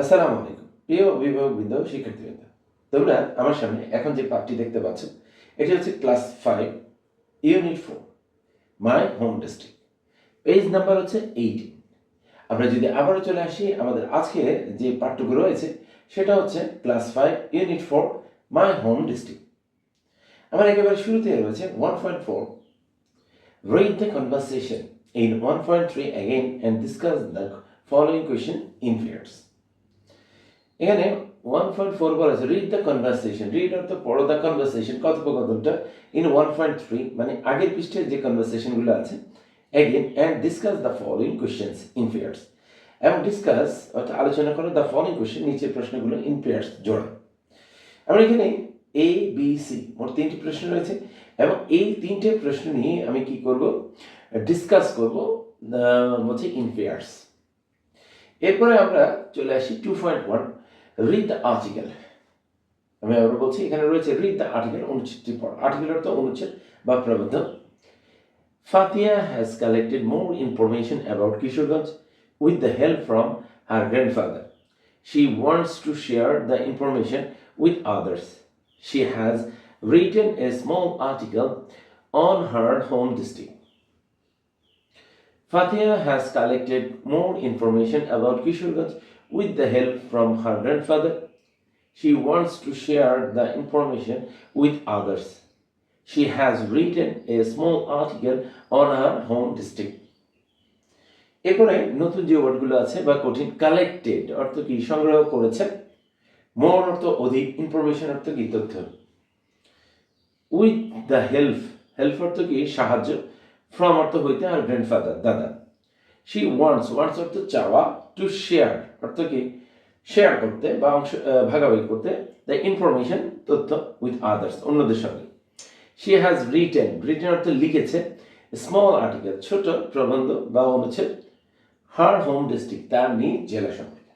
আসসালামু আলাইকুম। প্রিয় অভিভাবকবৃন্দ, শিক্ষার্থীবৃন্দ, তোমরা আমার সামনে এখন যে পাঠটি দেখতে পাচ্ছ, এটি হচ্ছে class five unit four my home district. Page number হচ্ছে এইটিন আমরা যদি আবারও চলে আসি, আমাদের আজকে যে পাঠটুকু রয়েছে, সেটা হচ্ছে class five unit four my home district. আমার একেবারে শুরুতে রয়েছে one point four read the conversation in 1.3 again and discuss the following question in pairs. এখানে ওয়ান পয়েন্ট ফোর বলেছে রিড দ্য কনভারসেশন রিড অর্থ পড়ো দ্য কনভারসেশন কথোপকথনটা in one point three মানে আগের পৃষ্ঠের যে কনভারসেশনগুলো আছে again and discuss the following questions in pairs এবং ডিসকাস অর্থাৎ আলোচনা করো দ্য ফলোইং কোয়েশ্চেন নিচের প্রশ্নগুলো ইন পেয়ার্স জোড়া। আমরা এখানে এ বি সি মোট তিনটি প্রশ্ন রয়েছে, এবং এই তিনটে প্রশ্ন নিয়ে আমি কি করব? ডিসকাস করব হচ্ছে ইন পেয়ার্স এরপরে আমরা চলে আসি two point one read the article আমি আবার বলছি এখানে রয়েছে রিড দ্য আর্টিকেল অনুচ্ছেদটি পড় আর্টিকেল অর্থ অনুচ্ছেদ বা প্রবন্ধ Fatia has collected more information about Kishorganj with the help from her grandfather. She wants to share the information with others. She has written a small article on her home district. Fatia has collected more information about Kishorganj with the help from her grandfather. She wants to share the information with others. She has written a small article on her home district. এরপরে নতুন যে ওয়ার্ডগুলো আছে বা কঠিন collected অর্থ কি সংগ্রহ করেছেন মোর অর্থ অধিক ইনফরমেশন অর্থ কি তথ্য উইথ দ্য হেল্প হেল্প অর্থ কি সাহায্য ফ্রম অর্থ হইতে আর গ্র্যান্ডফাদার দাদা শি ওয়ান্টস ওয়ান্টস অর্থ চাওয়া টু শেয়ার অর্থ কি? শেয়ার করতে বা অংশ ভাগাভাগি করতে দ্য ইনফরমেশন তথ্য উইথ আদার্স অন্যদের সঙ্গে। শি হ্যাজ রিটেন রিটেন অর্থ লিখেছে স্মল আর্টিকেল ছোট প্রবন্ধ বা অনুচ্ছেদ হার হোম ডিস্ট্রিক্ট তার নিজ জেলা সম্পর্কে।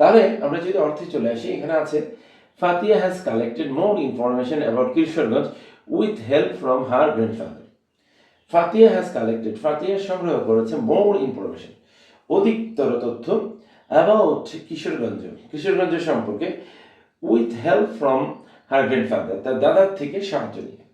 তাহলে আমরা যদি অর্থে চলে আসি, এখানে আছে Fatiya has collected more information about Kishoreganj with help from her grandfather Fatiya has collected Fatiya সংগ্রহ করেছে মোর ইনফরমেশন অধিকতর তথ্য অ্যাবাউট কিশোরগঞ্জ কিশোরগঞ্জ সম্পর্কে with help from her grandfather তার দাদার থেকে সাহায্য নিয়ে।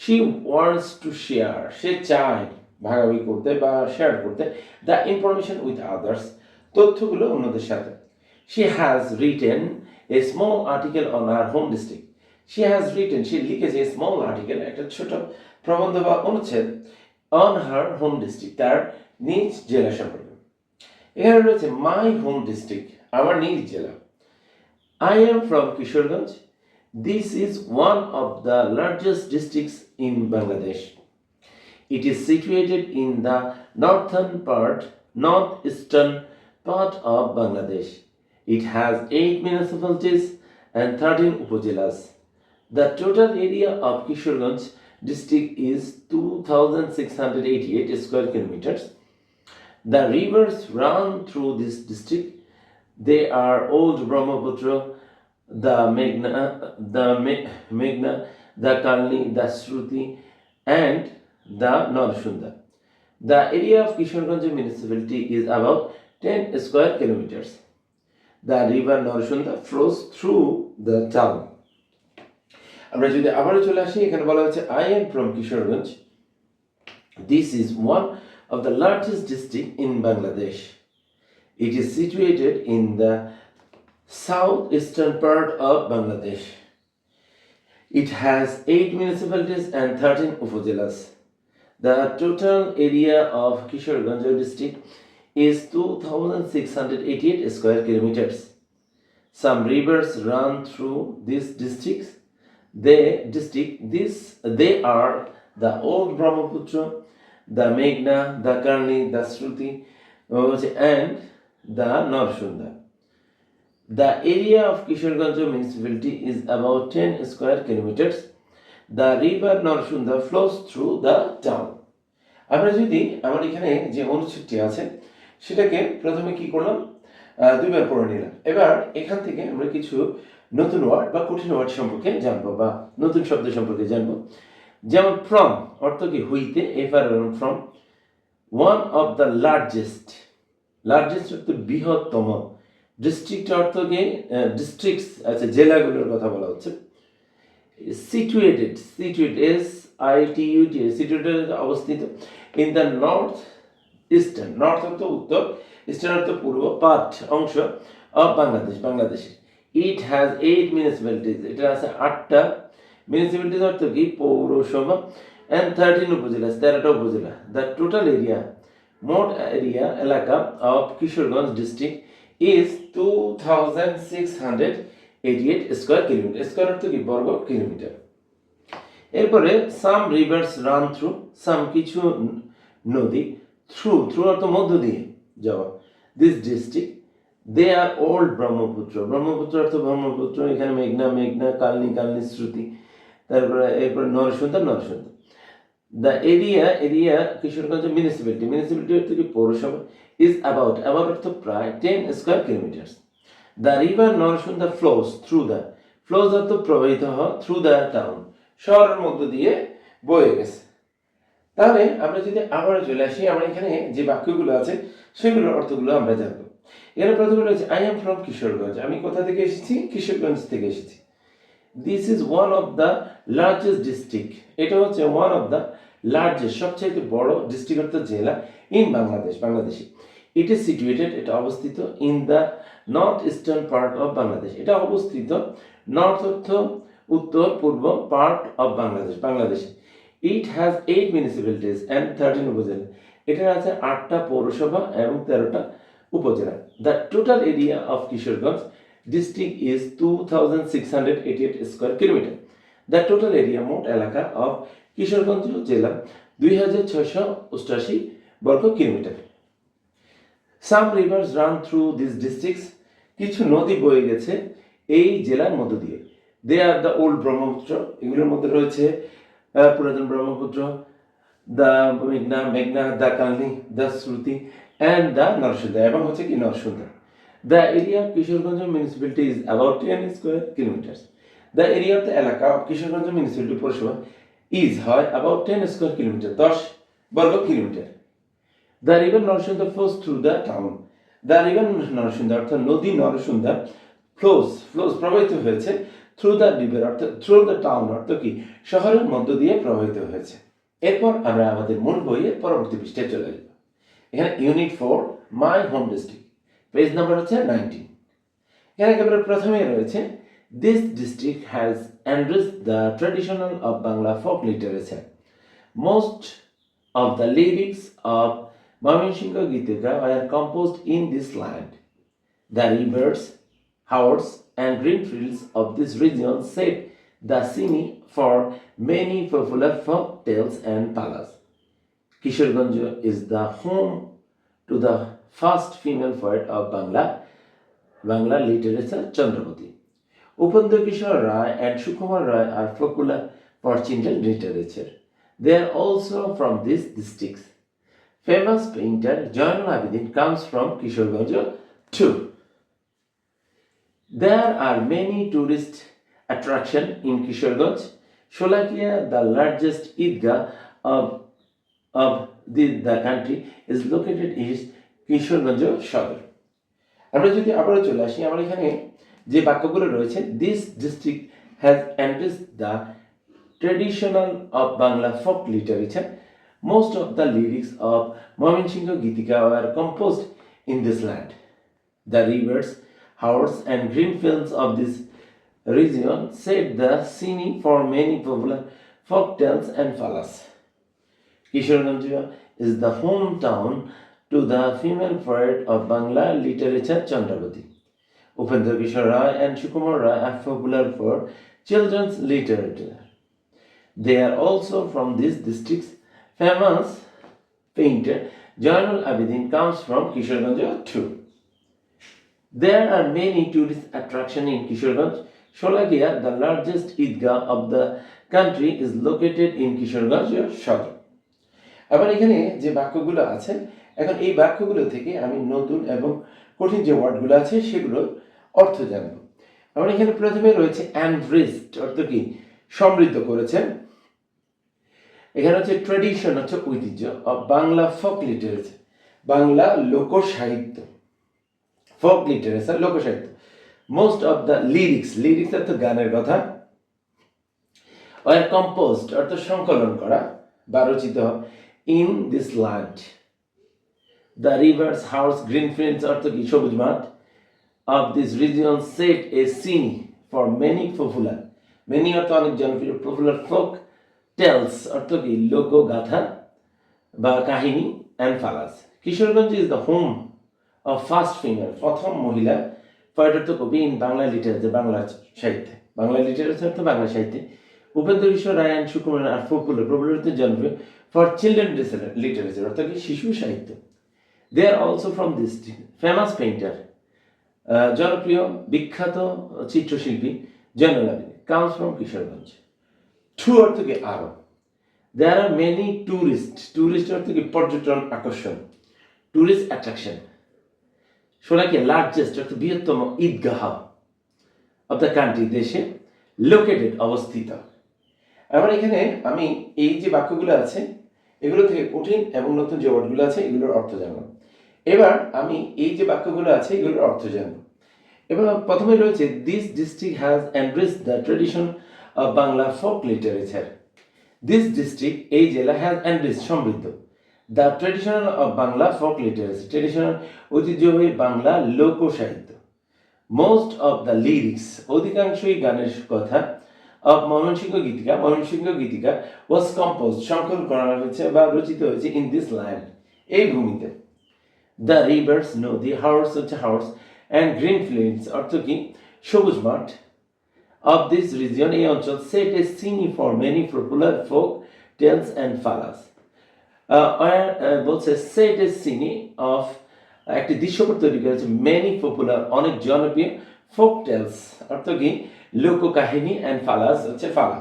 শি ওয়ান্টস টু শেয়ার সে চায় ভাগাভাগি করতে বা শেয়ার করতে দ্য ইনফরমেশন উইথ আদার্স তথ্যগুলো অন্যদের সাথে। She has written a small article on our home district she has written সে লিখেছে স্মল আর্টিকেল একটা ছোট প্রবন্ধ বা অনুচ্ছেদ অন হার হোম ডিস্ট্রিক্ট তার নিজ জেলা সম্পর্কে এখানে রয়েছে মাই হোম ডিস্ট্রিক্ট আমার নিজ জেলা I am from Kishorganj. This is one of the largest districts in Bangladesh. It is situated in the northern part, northeastern part of Bangladesh. It has 8 municipalities and 13 upazilas. The total area of Kishorganj district is 2688 square kilometers. The rivers run through this district they are Old Brahmaputra, the Meghna, the Me- Meghna, the Kalni, the Shruti, and the Narshunda. The area of Kishanganj municipality is about 10 square kilometers. The river Narshunda flows through the town. আমরা যদি আবারও চলে আসি, এখানে বলা হচ্ছে I am from Kishoreganj this is one of the largest district in Bangladesh it is situated in the south eastern part of Bangladesh it has eight municipalities and thirteen upazilas the total area of Kishoreganj district is two thousand six hundred eighty eight square kilometres some rivers run through this districts They district this they are the old Brahmaputra, the Meghna, the Karni, the Shruti, and the Narshunda. The area of Kishorganj municipality is about 10 square kilometers. The river Narshunda flows through the town. আমরা যদি আমার এখানে যে অনুচ্ছেদটি আছে সেটাকে প্রথমে কি করলাম দুইবার পড়ে নিলাম এবার এখান থেকে আমরা কিছু নতুন ওয়ার্ড বা কঠিন ওয়ার্ড সম্পর্কে জানব বা নতুন শব্দ সম্পর্কে জানব। যেমন ফ্রম অর্থ কি হইতে এফার from one of the largest largest অর্থ বৃহত্তম। ডিস্ট্রিক্ট অর্থ কি? ডিস্ট্রিক্টস আচ্ছা জেলাগুলোর কথা বলা হচ্ছে। Situated situate S I T U situated অবস্থিত। In the north eastern north অর্থ উত্তর ইস্টার্ন অর্থ পূর্ব পার্ট অংশ অফ বাংলাদেশ বাংলাদেশে ইট হ্যাজ এইট মিউনিসিপ্যালিটিজ এটা আছে আটটা মিউনিসিপ্যালিটিজ অর্থ কি? পৌরসভা অ্যান্ড থার্টিন উপজেলা, তেরোটা উপজেলা। দ্য টোটাল এরিয়া মোট এরিয়া এলাকা of Kishoreganj district is two thousand six hundred eighty eight square kilometre square অর্থ কি? বর্গ কিলোমিটার এরপরে some rivers run through some কিছু নদী থ্রু থ্রু অর্থ মধ্য দিয়ে যাওয়া। This district they are old Brahmaputra Brahmaputra অর্থ ব্রহ্মপুত্র এখানে মেঘনা মেঘনা, কালনি কালনি, শ্রুতি, তারপরে, এরপরে Narasundar Narasundar the area area Kishoreganj municipality municipality অর্থ কি পৌরসভা ইজ অ্যাবাউট অ্যাবাউট অর্থ প্রায় ten square kilometres the river Narasunda flows through the flows অর্থ প্রবাহিত হওয়া থ্রু দ্য টাউন শহরের মধ্য দিয়ে বয়ে গেছে। তাহলে আমরা যদি আবার চলে আসি, আমরা এখানে যে বাক্যগুলো আছে, সেগুলোর অর্থগুলো আমরা জানব। এখানে প্রথমে রয়েছে আই এম ফ্রম কিশোরগঞ্জ আমি কোথা থেকে এসেছি? কিশোরগঞ্জ থেকে এসেছি। This is one of the largest district এটা হচ্ছে ওয়ান অফ দ্য লার্জেস্ট সবচেয়ে বড় ডিস্ট্রিক্ট অর্থ জেলা ইন বাংলাদেশ বাংলাদেশে। ইট ইজ সিচুয়েটেড এটা অবস্থিত in the north eastern part of Bangladesh এটা অবস্থিত নর্থ অর্থ উত্তর, পূর্ব পার্ট অফ বাংলাদেশ বাংলাদেশে। It has eight municipalities and thirteen upazila. এটার আছে আটটা পৌরসভা এবং তেরোটা upazila. The total area of Kishoreganj district is two thousand six hundred eighty eight square kilometre the total area মোট এলাকা অফ কিশোরগঞ্জ জেলা দুই হাজার ছয়শো অষ্টাশি বর্গ kilometre. Some rivers run through this districts কিছু নদী বয়ে গেছে এই জেলার মধ্য দিয়ে। দে আর দ্য ওল্ড ব্রহ্মপুত্র, এগুলোর মধ্যে রয়েছে পুরাতন ব্রহ্মপুত্র। দ্য মেঘনা মেঘনা, the Kalni, the Shruti and the Narsunda এবং হচ্ছে কি Narsunda the area of Kishoreganj municipality is about ten square kilometres the area of the এলাকা অফ কিশোরগঞ্জ মিউনিসিপ্যালিটি পৌরসভা ইজ হয় অ্যাবাউট টেন স্কোয়ার কিলোমিটার দশ বর্গ kilometre the river Narasunda flows through the town the river Narasunda অর্থাৎ নদী Narsunda flows flows প্রবাহিত হয়েছে through the river অর্থাৎ থ্রু দ্য টাউন অর্থ কি? শহরের মধ্য দিয়ে প্রবাহিত হয়েছে। এরপর আমরা আমাদের মূল বইয়ের পরবর্তী পৃষ্ঠায় চলে যাব unit four my home district page number হচ্ছে নাইনটিন এখানে একেবারে প্রথমেই রয়েছে this district has enriched the traditional of Bangla folk literature most of the lyrics of Mymensingh Gitika are compose in this land the rivers haors and green fields of this region set the scene for many popular folk tales and palas Kishorganj is the home to the first female poet of Bangla, Bangla literature, Chandravati. Upendra Kishore Rai and Shukumar Rai are popular for children literature. They are also from these districts. Famous painter Jainul Abidin comes from Kishorganj too. There are many tourist attractions in Kishorganj. Sholakia, the largest Idgah of, of the, the country, is located in Kishorganj Shadar. আমরা যদি আবারও চলে আসি আমার এখানে যে বাক্যগুলো রয়েছে this district has enriched the traditional of Bangla folk literature most of the lyrics of Mymensingh Gitika are composed in this land the rivers haors and green fields of this region set the scene for many popular folk tales and falas. Kishorganj is the hometown to the female poet of Bangla literature Chandravati. Upendra Kishore and Shukumar are popular for children's literature. They are also from these districts. Famous painter Jainul Abidin comes from Kishorganj too. There are many tourist attractions in Kishorganj. Sholakia, the largest Idga of the country, is located in Kishorganj Shadar. আবার এখানে যে বাক্যগুলো আছে, এখন এই বাক্যগুলো থেকে আমি নতুন এবং কঠিন যে ওয়ার্ডগুলো আছে, সেগুলোর অর্থ জানব। আমার এখানে প্রথমে রয়েছে অ্যান্ড্রিস্ট অর্থ কি? সমৃদ্ধ করেছেন। এখানে হচ্ছে ট্রেডিশন হচ্ছে ঐতিহ্য বাংলা ফোক লিটারেচার বাংলা লোক সাহিত্য folk literature লোকসাহিত্য। Most of the lyrics lyrics অর্থ গানের কথা। ওয়ার অর্থ সংকলন করা, বা রচিত। In this land the rivers haors green fields অর্থ কি, সবুজ মাঠ of this region set a scene for many popular many অর্থ অনেক জনপ্রিয় পপুলার ফোক টেলস অর্থ কি, লোকগাথা বা কাহিনী and palas Kishoreganj is the home of first finger প্রথম মহিলা, পর্যটক কবি ইন বাংলা লিটারেচার বাংলা সাহিত্যে। বাংলা লিটারেচার তো বাংলা সাহিত্যে। Upendra Kishore Ray and Sukumar are popular পপুলারিতে জনপ্রিয়। ফর চিলড্রেন লিটারেচার অর্থাৎ শিশু সাহিত্য। They are also from this famous painter জনপ্রিয়, বিখ্যাত চিত্রশিল্পী জয়নুলাবিনী কামস ফ্রম কিশোরগঞ্জ। টু অর্থ কি আরও দেয়ার আর মেনি ট্যুরিস্ট ট্যুরিস্ট অর্থ কি পর্যটন আকর্ষণ ট্যুরিস্ট অ্যাট্রাকশন সোনাকে লার্জেস্ট অর্থ বৃহত্তম ঈদগাহ অফ দ্য কান্ট্রি দেশে লোকেটেড অবস্থিত। এবার এখানে আমি এই যে বাক্যগুলো আছে এগুলো থেকে কঠিন এবং নতুন যে ওয়ার্ডগুলো আছে, এগুলোর অর্থ জানব। এবার আমি এই যে বাক্যগুলো আছে, এগুলোর অর্থ জানব। এবার প্রথমে রয়েছে this district has enrich the tradition of Bangla folk literature this district এই জেলা হ্যাজ এনরিচ সমৃদ্ধ। The traditional of Bangla folk literature traditional ঐতিহ্যবাহী বাংলা লোক সাহিত্য মোস্ট অফ দ্য লিরিক্স অধিকাংশই গানের কথা of Mymensingh Gitika Mymensingh Gitika was compose সংকলন করা হয়েছে বা রচিত হয়েছে ইন দিস ল্যান্ড এই ভূমিতে। দ্য রিভার্স নদী হাউস হচ্ছে হাউস অ্যান্ড গ্রিন ফিল্ডস অর্থ কি? সবুজ মাঠ। অফ দিস রিজিয়ন এই অঞ্চল set a scene for many popular folk tales and palas বলছে সেট এ সিনি অফ একটি দৃশ্যপট তৈরি করেছে মেনি পপুলার অনেক জনপ্রিয় ফোক টেলস অর্থ কি? লোককাহিনী অ্যান্ড ফালাস হচ্ছে pala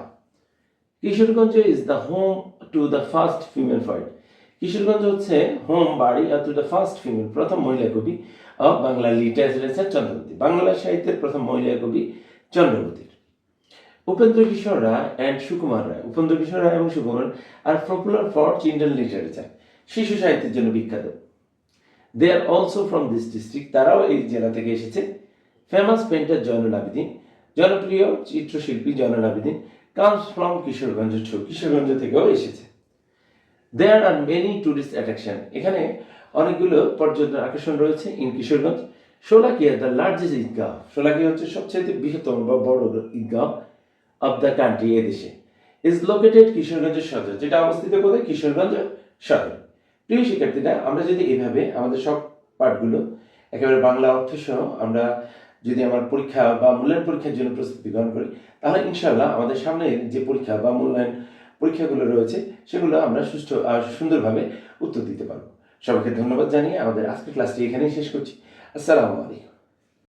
Kishoreganj is the home to the first female poet Kishoreganj হচ্ছে হোম বাড়ি টু দ্য ফার্স্ট ফিমেল প্রথম মহিলা কবি অফ বাংলা লিটারেচার চন্দ্রবতী, বাংলা সাহিত্যের প্রথম মহিলা কবি চন্দ্রবতীর উপেন্দ্র কিশোর রায় অ্যান্ড সুকুমার রায়। উপেন্দ্র কিশোর রায় এবং Sukumar are popular for children literature শিশু সাহিত্যের জন্য বিখ্যাত। They are also from this district তারাও এই জেলা থেকে এসেছে। ফেমাস পেন্টার জয়নুল আবেদিন জনপ্রিয় চিত্রশিল্পী Zainul Abedin comes from Kishoreganj to Kishoreganj থেকেও এসেছে। There are many tourist attraction এখানে অনেকগুলো পর্যটন আকর্ষণ রয়েছে in Kishoreganj Sholakia the largest Eidgah Sholakia হচ্ছে সবচেয়ে বৃহত্তম বা বড় ঈদগাহ অফ দ্য কান্ট্রি এদেশে ইজ লোকেটেড কিশোরগঞ্জের সদর, যেটা অবস্থিত কোথায়? কিশোরগঞ্জ সদর। প্রিয় শিক্ষার্থীরা, আমরা যদি এভাবে আমাদের সব পাঠগুলো একেবারে বাংলা অর্থ সহ আমরা যদি আমার পরীক্ষা বা মূল্যায়ন পরীক্ষার জন্য প্রস্তুতি গ্রহণ করি, তাহলে ইনশাল্লাহ আমাদের সামনে যে পরীক্ষা বা মূল্যায়ন পরীক্ষাগুলো রয়েছে, সেগুলো আমরা সুষ্ঠু আর সুন্দরভাবে উত্তর দিতে পারব। সবাইকে ধন্যবাদ জানিয়ে আমাদের আজকের ক্লাসটি এখানেই শেষ করছি। আসসালামু আলাইকুম।